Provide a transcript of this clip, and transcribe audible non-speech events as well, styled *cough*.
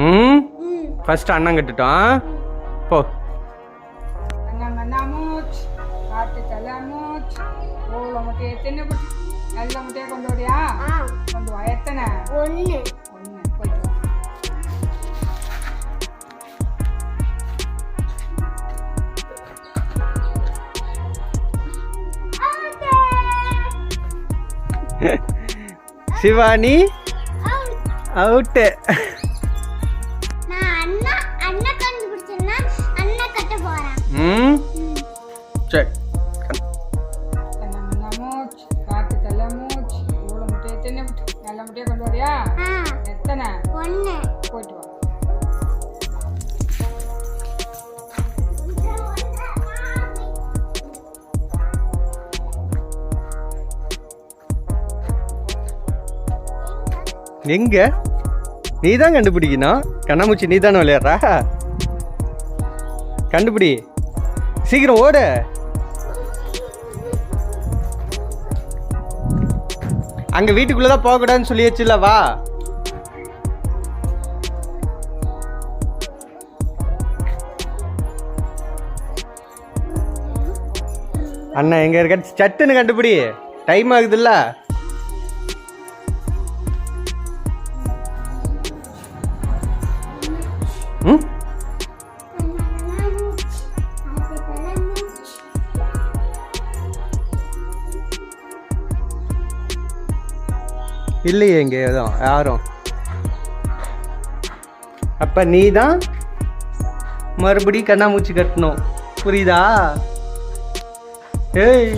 ம்? ஃபர்ஸ்ட் அண்ணன் கட்டுட்டோம் போ. ஒன்று வா. *laughs* சிவானி அவுட்டு நான் அண்ணா அண்ணா கண்டுபிடிச்சேன்னா அண்ணா கட்ட போறேன். ம்? சரி. நல்ல முட்டையை கொண்டு வரியா? எங்க? நீ தான் கண்டுபிடிக்கணும். கண்ணாமூச்சி நீ தானே விளையாடுறா? கண்டுபிடி. சீக்கிரம் ஓடு. அங்க வீட்டுக்குள்ள தான் போகக்கூடாதுன்னு சொல்லியாச்சுல வா. அண்ணா எங்க இருக்க? சட்டுன்னு கண்டுபிடி. டைம் ஆகுதுல்ல. இல்லையே இங்கே எதுவும் யாரும். அப்போ நீ தான் மறுபடியும் கண்ணாமூச்சி கட்டணும். புரியுதா? ஏய்.